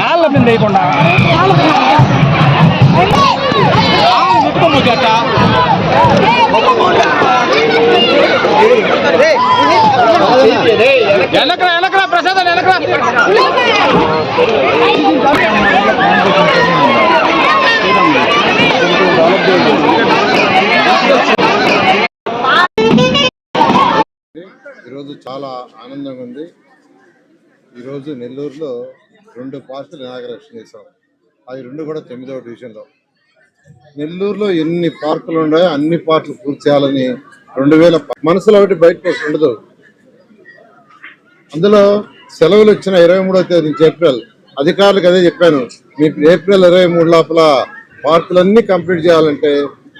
కాళ్ళ మీద వేయకుండా. వెనకరా వెనకరా ప్రసాదం వెనకరా. ఈరోజు చాలా ఆనందంగా ఉంది. ఈరోజు నెల్లూరులో రెండు పార్కులు ఇనాగరేషన్ చేశాం. అవి రెండు కూడా తొమ్మిదవ డివిజన్లో. నెల్లూరులో ఎన్ని పార్కులు ఉన్నాయో అన్ని పార్కులు పూర్తి చేయాలని రెండు వేల మనసులో ఒకటి బయటకు ఉండదు. అందులో సెలవులు ఇచ్చిన ఇరవై మూడవ తేదీ నుంచి ఏప్రిల్. అధికారులకు అదే చెప్పాను. మీకు ఏప్రిల్ ఇరవై మూడు లోపల పార్కులన్నీ కంప్లీట్ చేయాలంటే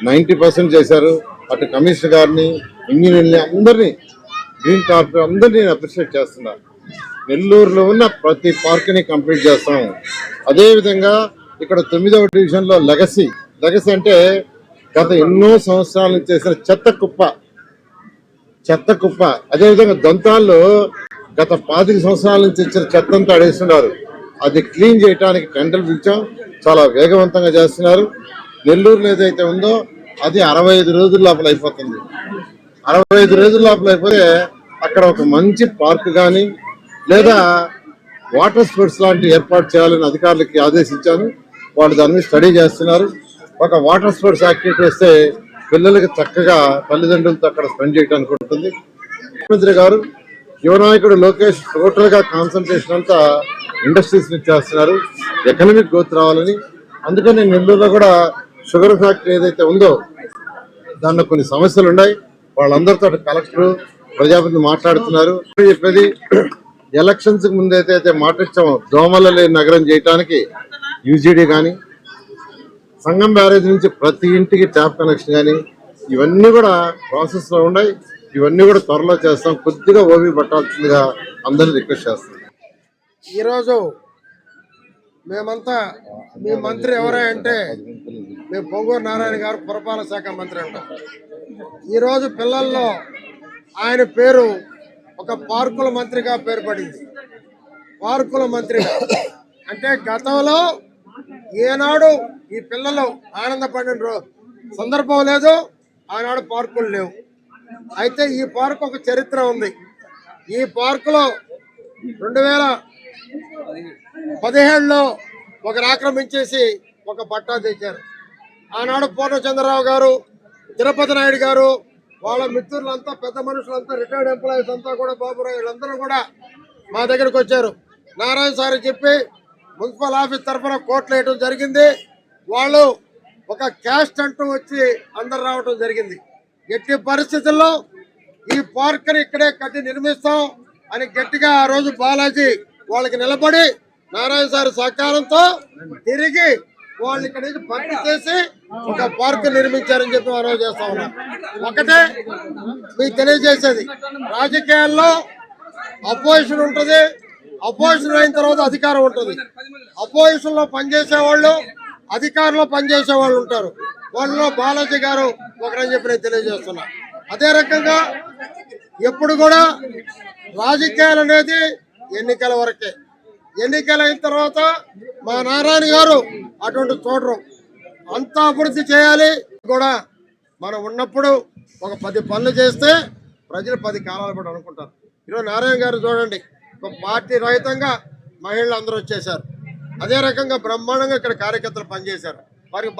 నైంటీ పర్సెంట్ చేశారు. అటు కమిషనర్ గారిని ఇంజనీర్ని అందరినీ గ్రీన్ కార్పొరేట్ అందరినీ నేను అప్రిషియేట్ చేస్తున్నాను నెల్లూరులో ఉన్న ప్రతి పార్క్ని కంప్లీట్ చేస్తాం. అదేవిధంగా ఇక్కడ తొమ్మిదవ డివిజన్లో లెగసీ. లెగసీ అంటే గత ఎన్నో సంవత్సరాల నుంచి చేసిన చెత్త కుప్ప. చెత్త కుప్ప. అదేవిధంగా దంతాల్లో గత పాతిక సంవత్సరాల నుంచి ఇచ్చిన చెత్తంతా అడేస్తున్నారు అది క్లీన్ చేయడానికి టెండర్లు పిలిచాం. చాలా వేగవంతంగా చేస్తున్నారు. నెల్లూరులో ఏదైతే ఉందో అది అరవై ఐదు రోజుల లోపల అయిపోతుంది. అరవై ఐదు రోజుల లోపల అయిపోతే అక్కడ ఒక మంచి పార్క్ కానీ లేదా వాటర్ స్పోర్ట్స్ లాంటి ఏర్పాటు చేయాలని అధికారులకి ఆదేశించాను. వాళ్ళు దాని మీద స్టడీ చేస్తున్నారు. ఒక వాటర్ స్పోర్ట్స్ యాక్టివిటీ వస్తే పిల్లలకి చక్కగా తల్లిదండ్రులతో అక్కడ స్పెండ్ చేయడానికి ఉంటుంది. ముఖ్యమంత్రి గారు యువనాయకుడు లోకేష్ టోటల్గా కాన్సన్ట్రేషన్ అంతా ఇండస్ట్రీస్ నుంచి చేస్తున్నారు. ఎకనమిక్ గ్రోత్ రావాలని. అందుకని నెల్లూరులో కూడా షుగర్ ఫ్యాక్టరీ ఏదైతే ఉందో దాంట్లో కొన్ని సమస్యలు ఉన్నాయి వాళ్ళందరితో కలెక్టర్ ప్రజాపతి మాట్లాడుతున్నారు. చెప్పేది ఎలక్షన్స్ ముందైతే అయితే మాట ఇచ్చామో దోమల లేని నగరం చేయడానికి యూజీడీ కానీ సంగం బ్యారేజ్ నుంచి ప్రతి ఇంటికి ట్యాప్ కనెక్షన్ కానీ ఇవన్నీ కూడా ప్రాసెస్లో ఉన్నాయి ఇవన్నీ కూడా త్వరలో చేస్తాం. కొద్దిగా ఓవి పట్టాల్సిందిగా అందరినీ రిక్వెస్ట్ చేస్తాం. ఈరోజు మేమంతా మీ మంత్రి ఎవరే అంటే మేము పొంగూరు నారాయణ గారు పురపాలక శాఖ మంత్రి అంటాం. ఈరోజు పిల్లల్లో ఆయన పేరు ఒక పార్కుల మంత్రిగా పేరు పడింది. పార్కుల మంత్రిగా. అంటే గతంలో ఏనాడు ఈ పిల్లలు ఆనందపడిన సందర్భం లేదు ఆనాడు పార్కులు లేవు. అయితే ఈ పార్క్ ఒక చరిత్ర ఉంది. ఈ పార్కులో రెండు వేల పదిహేడులో ఒకరు ఆక్రమించేసి ఒక పట్టా తెచ్చారు. ఆనాడు పూర్ణచంద్రరావు గారు తిరుపతి నాయుడు గారు వాళ్ళ మిత్రులంతా పెద్ద మనుషులంతా రిటైర్డ్ ఎంప్లాయీస్ అంతా కూడా బాబురావు వీళ్ళందరూ కూడా మా దగ్గరకు వచ్చారు. నారాయణ సార్ చెప్పి మున్సిపల్ ఆఫీస్ తరఫున కోట్లు వేయడం జరిగింది. వాళ్ళు ఒక క్యాస్ట్ అంటూ వచ్చి అందరు రావడం జరిగింది. ఎట్టి పరిస్థితుల్లో ఈ పార్క్ని ఇక్కడే కట్టి నిర్మిస్తాం అని గట్టిగా ఆ రోజు బాలాజీ వాళ్ళకి నిలబడి నారాయణ సార్ సహకారంతో తిరిగి వాళ్ళు ఇక్కడ నుంచి చేసి ఒక పార్క్ నిర్మించారని చెప్పి మనం చేస్తా ఉన్నాం. ఒకటే మీకు తెలియజేసేది రాజకీయాల్లో అపోజిషన్ ఉంటుంది అపోజిషన్ అయిన తర్వాత అధికారం ఉంటుంది. అపోజిషన్లో పనిచేసే వాళ్ళు అధికారంలో పనిచేసే వాళ్ళు ఉంటారు. వాళ్ళలో బాలాజీ గారు ఒకరని చెప్పి నేను తెలియజేస్తున్నా. అదే రకంగా ఎప్పుడు కూడా రాజకీయాలు అనేది ఎన్నికల వరకే. ఎన్నికలు అయిన తర్వాత మా నారాయణ గారు అటువంటి చూడరు అంత అభివృద్ధి చేయాలి. కూడా మనం ఉన్నప్పుడు ఒక పది పనులు చేస్తే ప్రజలు పది కాలాలు కూడా అనుకుంటారు. ఈరోజు నారాయణ గారు చూడండి ఒక పార్టీ రహితంగా మహిళలు అందరూ వచ్చేసారు అదే రకంగా బ్రహ్మాండంగా ఇక్కడ కార్యకర్తలు పనిచేశారు. వారికి